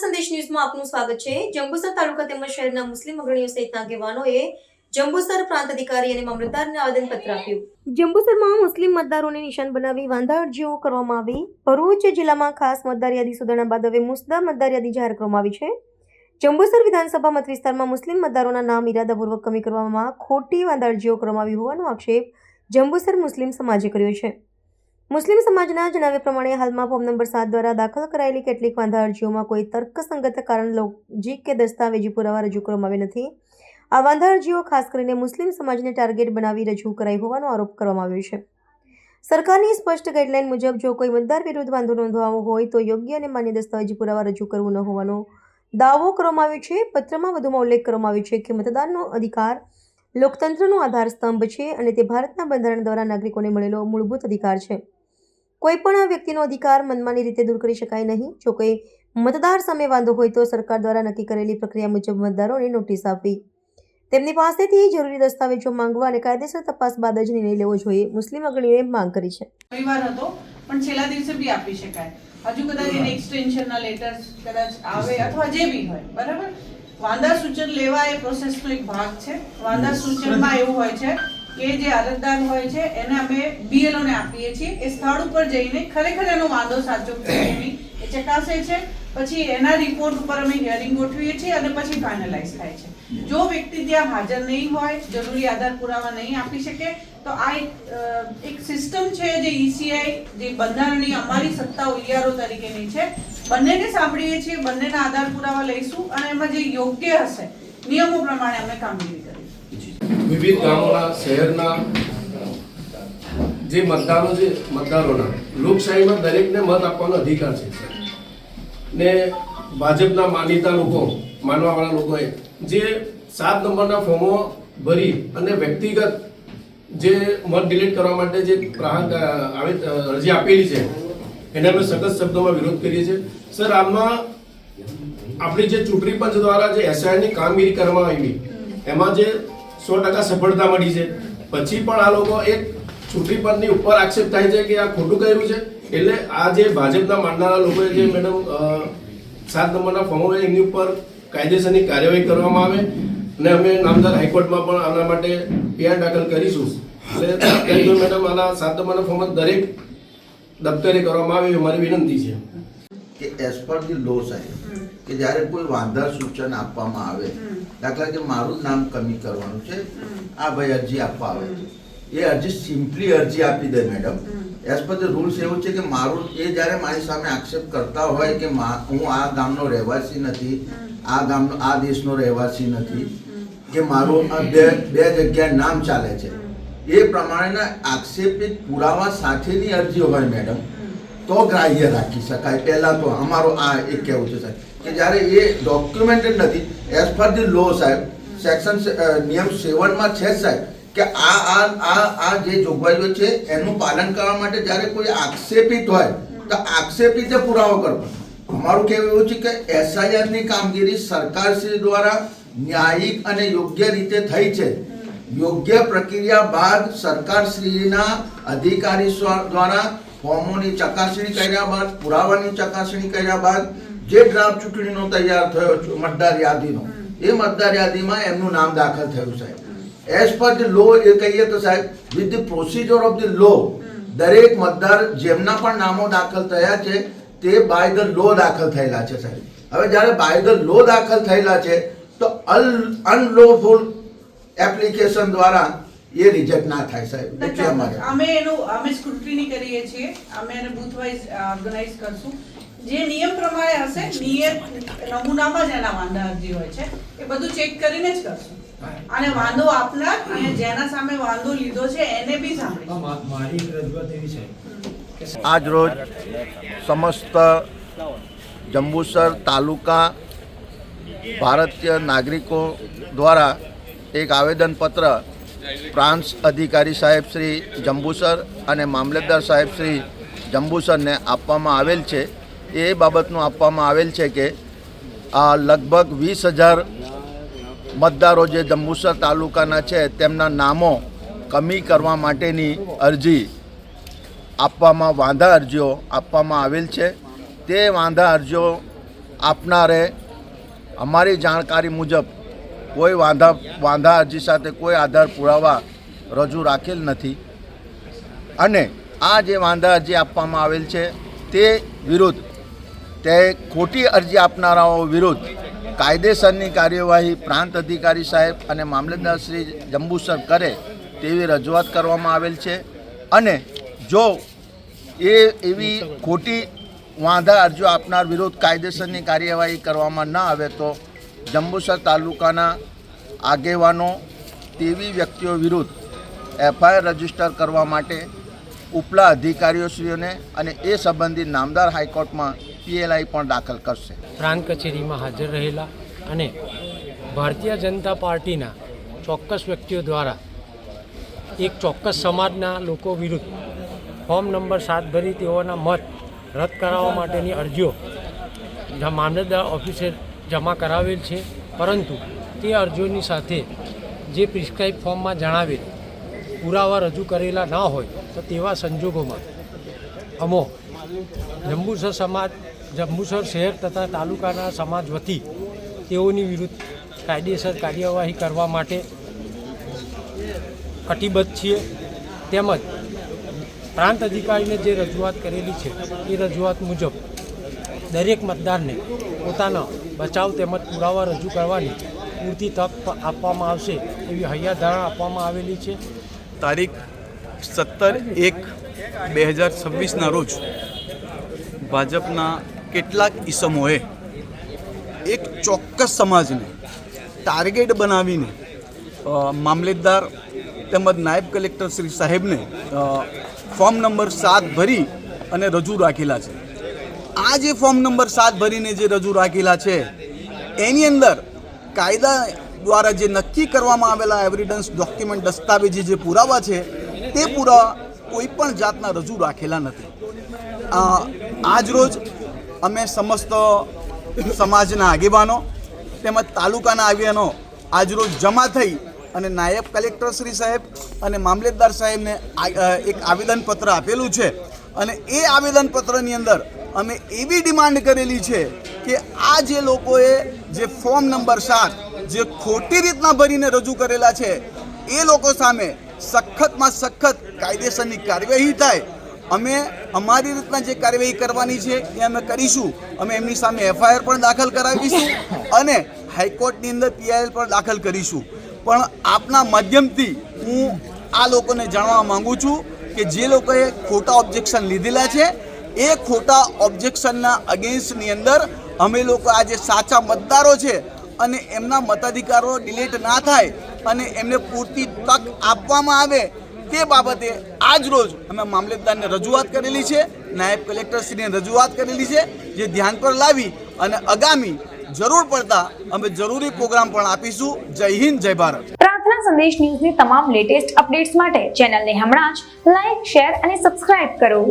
સંદેશ ન્યૂઝમાં આપનું સ્વાગત છે. જંબુસર તાલુકા તેમજ શહેરના મુસ્લિમ અગ્રણીઓ સહિતના આગેવાનોએ જંબુસર પ્રાંત અધિકારી અને મામલતદારને આવેદનપત્ર આપ્યું. જંબુસરમાં મુસ્લિમ મતદારોને નિશાન બનાવી વાંધા અરજીઓ કરવામાં આવી. ભરૂચ જિલ્લામાં ખાસ મતદાર યાદી સુધારણા બાદ હવે મુસ્દા મતદાર યાદી જાહેર કરવામાં આવી છે. જંબુસર વિધાનસભા મત વિસ્તારમાં મુસ્લિમ મતદારોના નામ ઇરાદાપૂર્વક કમી કરવામાં, ખોટી વાંધા અરજીઓ કરવામાં આવી હોવાનો આક્ષેપ જંબુસર મુસ્લિમ સમાજે કર્યો છે. મુસ્લિમ સમાજના જણાવ્યા પ્રમાણે હાલમાં ફોર્મ નંબર સાત દ્વારા દાખલ કરાયેલી કેટલીક વાંધા અરજીઓમાં કોઈ તર્કસંગત કારણ લોજિક કે દસ્તાવેજી પુરાવા રજૂ કરવામાં આવ્યા નથી. આ વાંધા અરજીઓ ખાસ કરીને મુસ્લિમ સમાજને ટાર્ગેટ બનાવી રજૂ કરાઈ હોવાનો આરોપ કરવામાં આવ્યો છે. સરકારની સ્પષ્ટ ગાઈડલાઈન મુજબ જો કોઈ મતદાર વિરુદ્ધ વાંધો નોંધવાનો હોય તો યોગ્ય અને માન્ય દસ્તાવેજી પુરાવા રજૂ કરવું ન હોવાનો દાવો કરવામાં આવ્યો છે. પત્રમાં વધુમાં ઉલ્લેખ કરવામાં આવ્યો છે કે મતદાનનો અધિકાર લોકતંત્રનો આધાર સ્તંભ છે અને તે ભારતના બંધારણ દ્વારા નાગરિકોને મળેલો મૂળભૂત અધિકાર છે. કોઈ પણ વ્યક્તિનો અધિકાર મનમાની રીતે દૂર કરી શકાય નહીં. જો કોઈ મતદાર સામે વાંધો હોય તો સરકાર દ્વારા નક્કી કરેલી પ્રક્રિયા મુજબ મતદારોને નોટિસ આપવી. તેમની પાસેથી જરૂરી દસ્તાવેજો માંગવા અને કાયદેસર તપાસ બાદ જ નિર્ણય લેવો જોઈએ, મુસ્લિમ અગ્રણીઓએ માંગ કરી છે. રવિવાર હતો, પણ છેલ્લા દિવસે બી આપી શકાય. હજુ કદાચ એને એક્સટેન્શનના લેટર્સ કદાચ આવે અથવા જે બી હોય, બરાબર? વાંધા સૂચન લેવા એ પ્રોસેસનો એક ભાગ છે. વાંધા સૂચનમાં એવું હોય છે કે જે અરજદાર હોય છે, એને અમે BLO ને આપીએ છીએ. એ સ્થળ ઉપર જઈને ખરેખર એનો વાંધો સાચો છે એ ચકાસે છે. પછી એના રિપોર્ટ ઉપર અમે હિયરિંગ ગોઠવીએ છીએ અને પછી ફાઇનલાઇઝ થાય છે. જો વ્યક્તિ ત્યાં હાજર નહીં હોય, જરૂરી આધાર પુરાવા નહીં આપી શકે, તો આ એક સિસ્ટમ છે જે ઈસીઆઈ જે બંધારણીય અમારી સત્તા ઉલિયારો તરીકેની છે. બંનેને સાંભળીએ છીએ, બંનેના આધાર પુરાવા લઈશું અને એમાં જે યોગ્ય હશે, નિયમો પ્રમાણે અમે કામગીરી કરીશું. વિવિધ ગામોના, શહેરના જે મતદારો છે, મતદારોના, લોકશાહીમાં દરેકને મત આપવાનો અધિકાર છે. ને ભાજપના માનીતા લોકો, માનવાવાળા લોકોએ જે સાત નંબરના ફોર્મો ભરી અને વ્યક્તિગત જે મત ડિલીટ કરવા માટે જે ગ્રાહક અરજી આપેલી છે, એને અમે સખત શબ્દોમાં વિરોધ કરીએ છીએ. સર, આમાં આપણી જે ચૂંટણી પંચ દ્વારા જે એસઆઈની કામગીરી કરવામાં આવી, એમાં જે સો ટકા સફળતા મળી છે. પછી પણ આ લોકો એક ચૂંટણી પદની ઉપર આક્ષેપ થાય છે કે આ ખોટું કર્યું છે. એટલે આ જે ભાજપના માનનારા લોકોએ જે મેડમ સાત નંબરના ફોર્મો હોય એમની ઉપર કાયદેસરની કાર્યવાહી કરવામાં આવે અને અમે નામદાર હાઈકોર્ટમાં પણ આના માટે પીઆર દાખલ કરીશું. એટલે મેડમ આના સાત નંબરના ફોર્મ દરેક દફતરે કરવામાં આવે એ અમારી વિનંતી છે. કે એઝ પર ધી લો સાહેબ કે જ્યારે કોઈ વાંધા સૂચન આપવામાં આવે દાખલા કે મારું નામ કમી કરવાનું છે આ ભાઈ અરજી આપવા આવે છે. એ અરજી સિમ્પલી અરજી આપી દે madam. As per the rules એવું છે કે મારું એ જ્યારે મારી સામે આક્ષેપ કરતા હોય કે હું આ ગામનો રહેવાસી નથી આ ગામનો આ દેશનો રહેવાસી નથી કે મારું બે બે જગ્યાએ નામ ચાલે છે. એ પ્રમાણેના આક્ષેપિત પુરાવા સાથેની અરજી હોય મેડમ. તો ગ્રાહ્ય રાખી શકાય. પહેલાં તો અમારો આ એક કહેવું છે સાહેબ, કે જ્યારે એ ડોક્યુમેન્ટેડ નથી એઝ પર ધી લો સાહેબ સેક્શન નિયમ સેવનમાં છે સાહેબ, કે આ આ આ આ જે જોગવાઈઓ છે, એનું પાલન કરવા માટે જ્યારે કોઈ આક્ષેપિત હોય, તો આક્ષેપિત પુરાવો કરવો. અમારું કહેવું એવું છે કે એસઆઈઆરની કામગીરી સરકારશ્રી દ્વારા ન્યાયિક અને યોગ્ય રીતે થઈ છે. યોગ્ય પ્રક્રિયા બાદ સરકારશ્રીના અધિકારી દ્વારા ફોર્મોની ચકાસણી કર્યા બાદ, પુરાવાની ચકાસણી કર્યા બાદ જે ડ્રાફ્ટ ચૂંટણીનો તૈયાર થયો છે, મતદાર યાદીનો, એ મતદાર યાદીમાં એમનું નામ દાખલ થયું સાહેબ. એઝ પર ધ લો એ કહીએ તો સાહેબ with the procedure of the law દરેક મતદાર જેમના પણ નામો દાખલ થયા છે, તે બાય ધ લો દાખલ થયેલા છે સાહેબ. હવે જ્યારે બાય ધ લો દાખલ થયેલા છે, તો અનલોફુલ એપ્લિકેશન દ્વારા એ રિજેક્ટ ના થાય સાહેબ એટલે અમારે અમે એનું અમે સ્ક્રુટિની કરીએ છીએ અમે એને બૂથ વાઇઝ ઓર્ગેનાઇઝ કરશું. જે નિયમ પ્રમાણે હશે નિયમ નમૂનામાં જ એના વાંધા અરજી હોય છે એ બધું ચેક કરીને જ કરશું. અને વાંધો આપનાર અને જેના સામે વાંધો લીધો છે એને બી સાંભળી મારી રજૂઆત એવી છે આજ રોજ સમસ્ત જંબુસર તાલુકા ભારતીય નાગરિકો દ્વારા એક આવેદનપત્ર પ્રાંત અધિકારી સાહેબ શ્રી જંબુસર અને મામલતદાર સાહેબ શ્રી જંબુસરને આપવામાં આવેલ છે. એ બાબતનું આપવામાં આવેલ છે કે આ લગભગ વીસ હજાર મતદારો જે જંબુસર તાલુકાના છે, તેમના નામો કમી કરવા માટેની અરજી આપવામાં, વાંધા અરજીઓ આપવામાં આવેલ છે. તે વાંધા અરજીઓ આપનારે અમારી જાણકારી મુજબ કોઈ વાંધા વાંધા અરજી સાથે કોઈ આધાર પુરાવા રજૂ રાખેલ નથી. અને આ જે વાંધા અરજી આપવામાં આવેલ છે, તે વિરુદ્ધ, તે ખોટી અરજી આપનારાઓ વિરુદ્ધ કાયદેસરની કાર્યવાહી પ્રાંત અધિકારી સાહેબ અને મામલતદાર શ્રી જંબુસર કરે તેવી રજૂઆત કરવામાં આવેલ છે. અને જો એ એવી ખોટી વાંધા અરજીઓ આપનાર વિરુદ્ધ કાયદેસરની કાર્યવાહી કરવામાં ન આવે તો જંબુસર તાલુકાના આગેવાનો તેવી વ્યક્તિઓ વિરુદ્ધ એફઆઈઆર રજિસ્ટર કરવા માટે ઉપલા અધિકારીઓશ્રીઓને અને એ સંબંધિત નામદાર હાઈકોર્ટમાં પીએલઆઈ પણ દાખલ કરશે. પ્રાંત કચેરીમાં હાજર રહેલા અને ભારતીય જનતા પાર્ટીના ચોક્કસ વ્યક્તિઓ દ્વારા એક ચોક્કસ સમાજના લોકો વિરુદ્ધ ફોર્મ નંબર સાત ભરી તેઓના મત રદ કરાવવા માટેની અરજીઓ મામલતદાર ઓફિસે જમા કરાવેલ છે. પરંતુ તે અરજીઓની સાથે જે પ્રિસ્ક્રાઇબ ફોર્મમાં જણાવેલ પુરાવા રજૂ કરેલા ના હોય, તો તેવા સંજોગોમાં અમો જંબુસર સમાજ, જંબુસર શહેર તથા તાલુકાના સમાજ વતી તેઓની વિરુદ્ધ કાયદેસર કાર્યવાહી કરવા માટે કટિબદ્ધ છીએ. તેમજ પ્રાંત અધિકારીને જે રજૂઆત કરેલી છે, એ રજૂઆત મુજબ દરેક મતદારને પોતાના બચાવ તેમજ પુરાવા રજૂ કરવાની પૂરતી તક આપવામાં આવશે એવી હૈયાધારણા આપવામાં આવેલી છે. તારીખ સત્તર એક બે હજાર છવ્વીસના રોજ ભાજપના કેટલાક ઇસમોએ એક ચોક્કસ સમાજને ટાર્ગેટ બનાવીને મામલેદાર તેમજ નાયબ કલેક્ટર શ્રી સાહેબને ફોર્મ નંબર સાત ભરી અને રજૂ રાખેલા છે. આ જે ફોર્મ નંબર સાત ભરીને જે રજૂ રાખેલા છે, એની અંદર કાયદા દ્વારા જે નક્કી કરવામાં આવેલા એવિડન્સ ડોક્યુમેન્ટ દસ્તાવેજી જે પુરાવા છે, તે પુરાવા કોઈ પણ જાતના રજૂ રાખેલા નથી. આજ આજરોજ અમે સમસ્ત સમાજના આગેવાનો તેમજ તાલુકાના આગેવાનો આજરોજ જમા થઈ અને નાયબ કલેક્ટર શ્રી સાહેબ અને મામલેદાર સાહેબને એક આવેદનપત્ર આપેલું છે. અને એ આવેદનપત્રની અંદર અમે એવી ડિમાન્ડ કરેલી છે કે આ જે લોકોએ જે ફોર્મ નંબર સાત જે ખોટી રીતના ભરીને રજૂ કરેલા છે, એ લોકો સામે સખતમાં સખત કાયદેસરની કાર્યવાહી થાય. અમે અમારી રીતના જે કાર્યવાહી કરવાની છે એ અમે કરીશું. અમે એમની સામે એફઆઈઆર પણ દાખલ કરાવીશું અને હાઈકોર્ટની અંદર પીઆઈએલ પણ દાખલ કરીશું. પણ આપના માધ્યમથી હું આ લોકોને જાણવા માગું છું કે જે લોકોએ ખોટા ઓબ્જેક્શન લીધેલા છે એ ખોટા ઓબ્જેક્શનના અગેન્સ્ટની અંદર અમે લોકો આ જે સાચા મતદારો છે અને એમના મતાધિકારો ડિલીટ ના થાય અને એમને પૂરતી તક આપવામાં આવે તે બાબતે આજ રોજ અમે મામલતદારને રજૂઆત કરેલી છે, નાયબ કલેક્ટરશ્રીને રજૂઆત કરેલી છે, જે ધ્યાન પર લાવી અને આગામી જરૂર પડતા અમે જરૂરી પ્રોગ્રામ પણ આપીશું. જય હિન્દ, જય ભારત. પ્રાર્થના સંદેશ ન્યૂઝની તમામ લેટેસ્ટ અપડેટ્સ માટે ચેનલને હમણાં જ લાઈક શેર અને સબસ્ક્રાઇબ કરો.